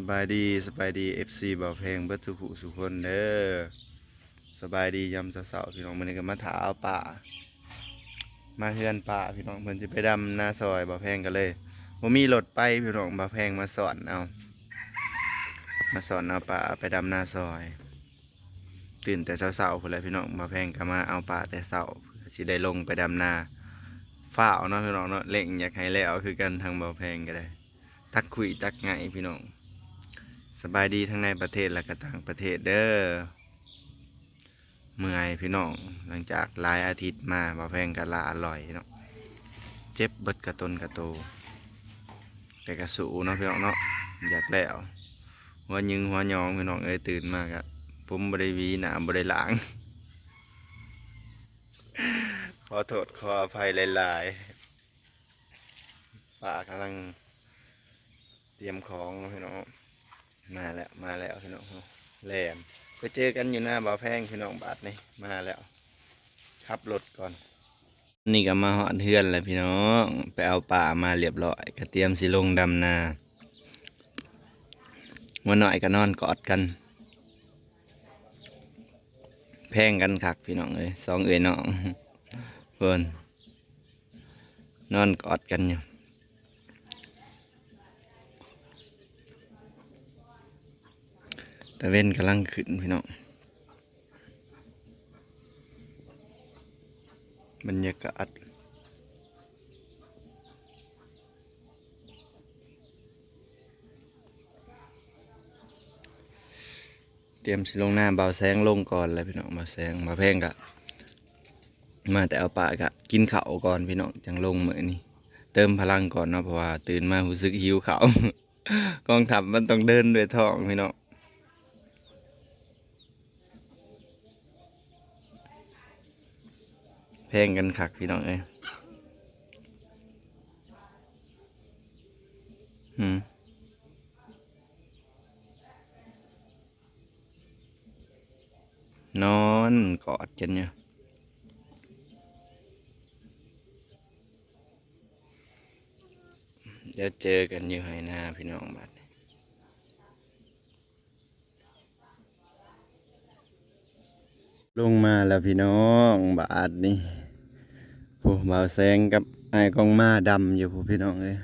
สบายดีสบายดีเอฟซีบ่าวเพลงเบิดสุขุสุคนเด้อสบายดียามเสาร์ๆพี่น้องมันนี้ก็มาถาเอาป่า มาเฮือนป่าพี่น้องเพิ่นสิไปดำนาซอยบ่าวเพลงกันเลยบ่มีรถไปพี่น้องบ่าวเพลงมาสอนเอามาสอนเอาป่าไปดำนาซอย ตื่นแต่เช้าๆพุ่นแหละพี่น้องบ่าวเพลงก็มาเอาป่าแต่เช้าสิได้ลงไปดำนาฝ้าวเนาะพี่น้องเนาะเล่งอยากให้แล้วคือกันทางบ่าวเพลงก็ได้ทักคุยทักไงพี่น้อง บายดีทั้งในประเทศและก็ต่างประเทศเด้อเมื่อยพี่น้องหลังจากหลายอาทิตย์มาบ่าแพงกะลาอร่อยเนาะเจ็บเบิดกระตนกระโตแต่กระสูเนาะพี่น้องเนาะอยากแล้วหัวยึงหัวหยองพี่น้องเอ้ยตื่นมากอะผมบริวีหนามบริล้างขอโทษขออภัยหลายๆป่ากำลังเตรียมของพี่น้อง มาแล้วมาแล้วพี่น้องแหลมไปเจอกันอยู่หน้าบ่าวแพงพี่น้องบาทนี่มาแล้วขับรถก่อน นี่ก็มาหอดเฮือนแล้วพี่น้องไปเอาป่ามาเรียบร้อยก็เตรียมสิลงดำนาวันหน่อยก็นอนกอดกัน แพงกันคักพี่น้องเอ้ยสองเอ้ยน้องเพิ่อนนอนกอดกันอยู่ แต่ เว้นกำลังขึ้นพี่น้องบรรยากาศเตรียมสิลงหน้าเบาแสงลงก่อนเลยพี่น้องเบาแสงมาแพงกะ มาแต่เอาปากะ กินข้าวก่อนพี่น้องจังลงเหมือนนี่เติมพลังก่อนเนาะเพราะว่าตื่นมารู้สึกหิวข้าวกองทัพมันต้องเดินด้วยท้องพี่น้อง เพงกันคักพี่น้องเอ้ยอืมนอนกอดกันอยู่เดี๋ยวเจอกันอยู่ให้หน้าพี่น้องบัด ลงมาแล้วพี่น้องบาทนี่ผู้บ่าวแสงกับไอ้กองมาดำอยู่ผู้พี่น้องเลย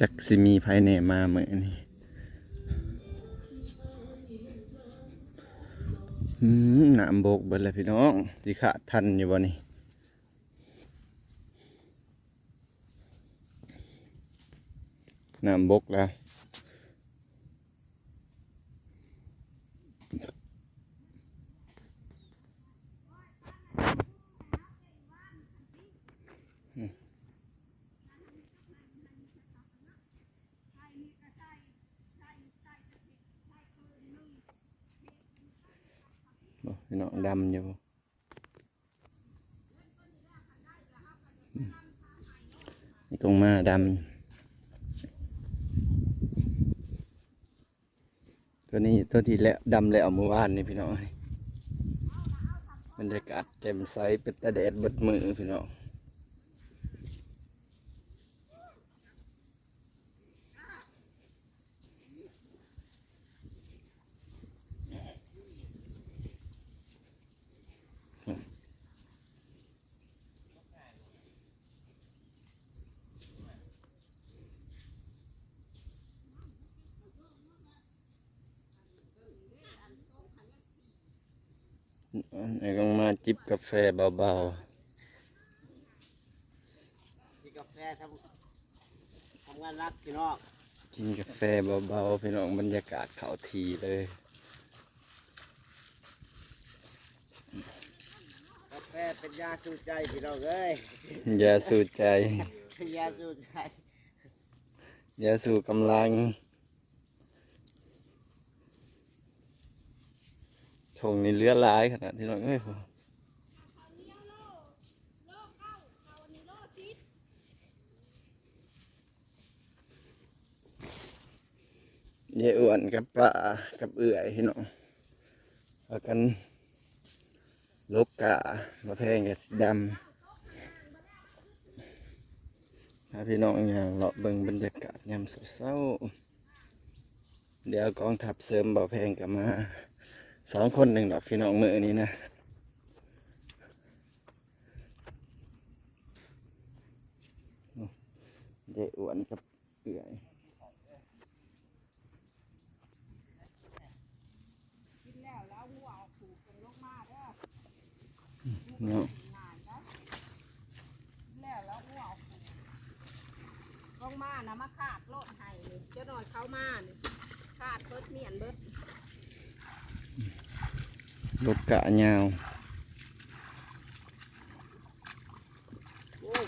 จักสิมีภายในมาเหมือนนี่อืมน้ำบกเบิดเลยพี่น้องสิขาดทันอยู่บ่นี่น้ำบกแล้ว พี่น้องดำอยู่นี่กงมาดำตัวนี้ตัวที่แล้วดำแล้วเมื่อวานนี่พี่น้องบรรยากาศแจ่มใสเป็นตาแดดเบิดมือพี่น้อง ไอ้กงมาจิบกาแฟเบากินกาแฟทำทำงานรักพี่น้องๆกินกาแฟเบาๆพี่น้องบรรยากาศเขาทีเลยกาแฟเป็นยาสูบใจพี่น้องเอ้ยอย่าสูดใจเป็นยาสูบใจอย่าสู่กำลัง งนี่เลือดร้ายขนาดที่น้องเอ้ยพอเยอ้วนกับป้ากับเอื่อยพี่น้องเอากันลกกะมาแพงกับดำพาพี่น้องอย่างเลาะเบิ่งบรรยากาศยามเศร้าเดี๋ยวกองทัพเสริมเบาแพงกับมา สองคนหนึ่งดอกพี่น้องมือนี้นะเจ๊อ้วนกับเอื่อยเนาะแล้วแล้วหัวเอาผูกลงมานะมาขาดโลดให้นี่เจ้าหน่อยเข้ามานี่ขาดเบิดเมียนเบิด ลูกกะยาวโอ้ย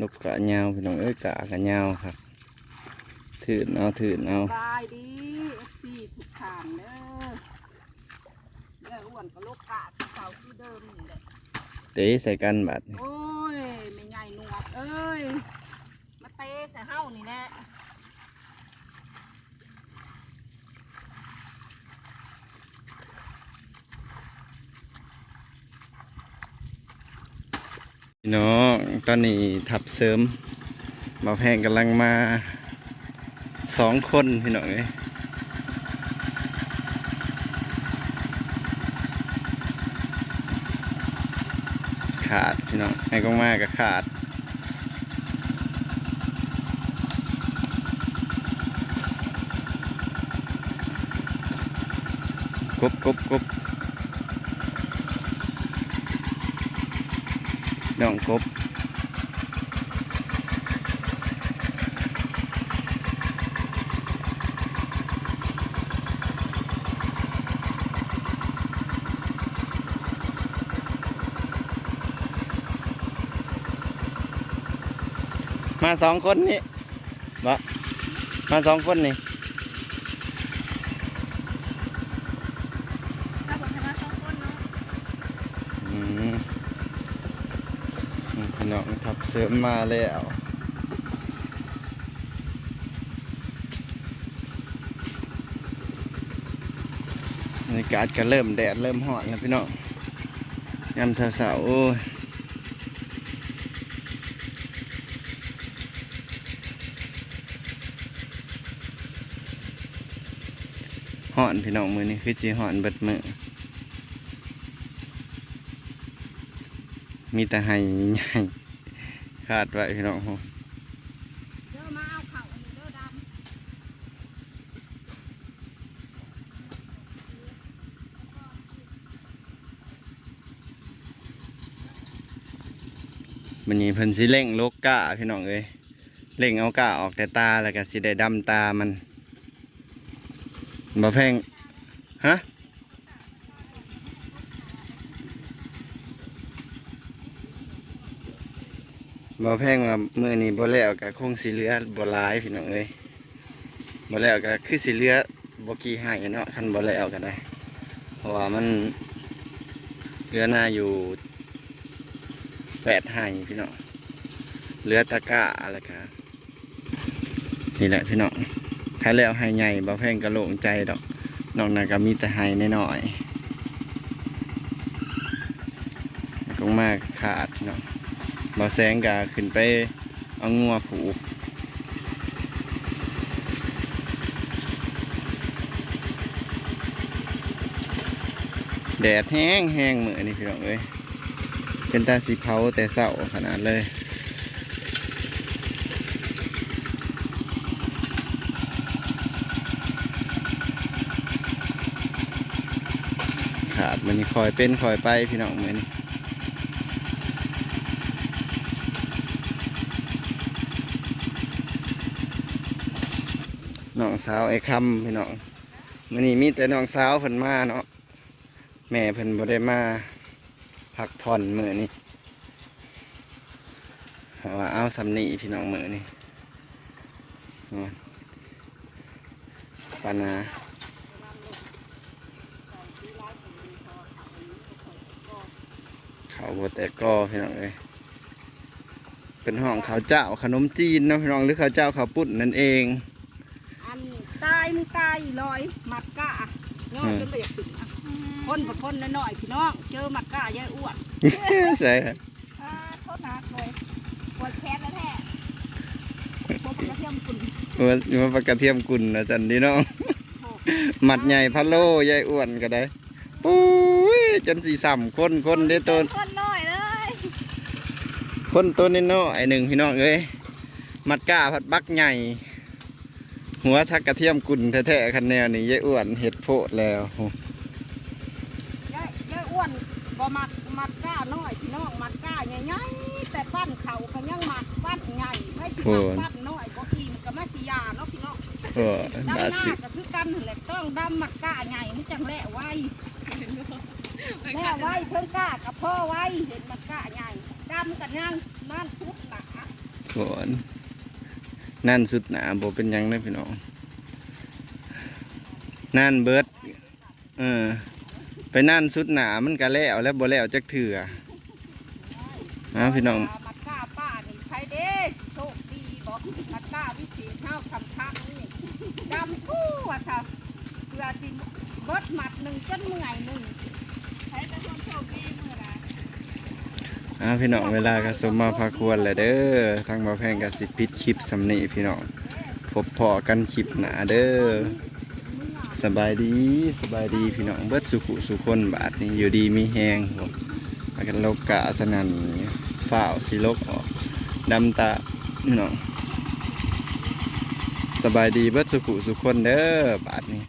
ลูกกะยาวพี่น้องเอ้ยกะกะยาวครับถืนเอาถืนเอาบายดีเอฟซีทุกทานเด้อเด้ออ้วนก็ลูกกะคือเก่าคือเดิมนี่แหละเตะใส่กันบาดนี่โอ้ยไม่ใหญ่หนวดเอ้ยมาเตะใส่เฮ้านี่แหละ พี่น้องตอนนี้ทับเสริมเบาแพงกำลังมาสองคนพี่น้องเอ้ยขาดพี่น้องไอ้ก็มาก็ขาดกบกบกบ น้องกบมาสองคนนี่บ่มาสองคนนี่ ถ้าบอกให้มาสองคนเนาะ อืมอืมพี่น้องทับ เสริมมาแล้วบรรยากาศก็เริ่มแดดเริ่มร้อนแล้วพี่น้องยามเช้าๆโอ้ยฮ้อนพี่น้องมือนี้คือจีฮอนเบิดมือมีแต่ให้ใหญ่ คาดไว้พี่น้องเด้อมาเอาเข่าอันนี้เด้อดำมันนี้เพิ่นสิเร่งโลกก้าพี่น้องเอ้ยเร่งเอาก้าออกแต่ตาแล้วก็สิได้ดำตามันบ่แพงฮะ บ่แพงว่ามื้อนี้บ่แล้วก็คงสิเหลือบ่หลายพี่น้องเอ้ยบ่แล้วก็คือสิเหลือบ่กี่ให้เนาะคันบ่แล้วก็ได้เพราะว่ามันเหลือหน้าอยู่แปดไห้พี่น้องเหลือตะกร้าอะไรกันนี่แหละพี่น้องใครแล้วไห้ใหญ่บ่แพงกระโหลงใจดอกนอกนั้นก็มีแต่ไห้น้อยๆก็มากขาดพี่น้อง บ่แสงก็ขึ้นไปเอางัวผูกแดดแห้งแห้งเหมือนนี่พี่น้องเอ้ยเป็นตาสีเผาแต่เศร้าขนาดเลยขาดมันนี่คอยเป็นคอยไปพี่น้องเหมือนี่ สาวไอ้คำพี่น้องมันนี่มีแต่น้องสาวเพิ่นมาเนาะแม่เพิ่นบ่ได้มาพักผ่อนมือนี่เพราะว่าเอาสำนีพี่น้องมือนี่เอาปานาเขาบแต่ก็พี่น้องเลยเป็นห้องข้าวเจ้าขนมจีนเนาะพี่น้องหรือข้าวเจ้าข้าวปุ้นนั่นเอง อันตายมึงตายลอยมัดกะเนาะอืมจนไปอยากถึงอะคนกับคนน้อยๆพี่น้องเจอมัดกะยายอ้วนใช่ครับอ่าเขาหนักเลยโควดแค้นแล้วแท้พวกกระเทียมกุ่นว่าว่าปลากระเทียมกุนนะจันดีเนาะโอ้หมัดใหญ่พะโล้ยายอ้วนก็ได้ปุ้ยจนสีสัมคนคนได้ต้นคนน้อยเลยคนต้นนิดน้อยหนึ่งพี่น้องเอ้ยมัดก้าผัดบักใหญ่ หัวทักกระเทียมกุนแท้ๆคันแนวนี่ยายอ้วนเห็ดโพดแล้วโอ้ยายยายอ้วนบ่มักมักก้าน้อยพี่น้องมักก้าใหญ่ๆแต่ปั้นเขาก็ยังมักปั้นใหญ่ไม่สิมักปั้นน้อยบ่อิ่มก็ไม่สิยาเนาะพี่น้องโอ้ดำดาหน้าสิก็คือกันนั่นแหละต้องดำมักก้าใหญ่มันจังแล่ไว้แล่ไว้เพิ่นก้ากับพ่อไว้เห็นมักก้าใหญ่ดำกันยังนั่นทุกหนาโหน นั่นสุดหนาบ่เป็นยังเลยพี่น้องนั่นเบิร์ดเออไปนั่นสุดหนามันก็แล้วแล้วบ่แล้วจักเถื่อนะพี่น้องมักก้าป้านี่ใครเด้สิโชคดีบอกมักก้าวิเศษเท่าคำทักนี่ดำคู่ว่าซะเพื่อสิเบิดหมัดหนึ่งจนเมื่อยหนึ่งใครจะคนโชคดีเมื่อไร อ่าพี่น้องเวลาก็สมมาพาควรแหละเด้อทางบ่แพงก็สิปิดคลิปสำนีพี่น้องพบพอกันคลิปหนาเด้อสบายดีสบายดีพี่น้องเบิดสุขุสุคนบาทนี้อยู่ดีมีแหงผมพากันโลกกะสนันฝ้าวสิลกออกดำตาพี่น้องสบายดีเบิดสุขุสุคนเด้อบาทนี้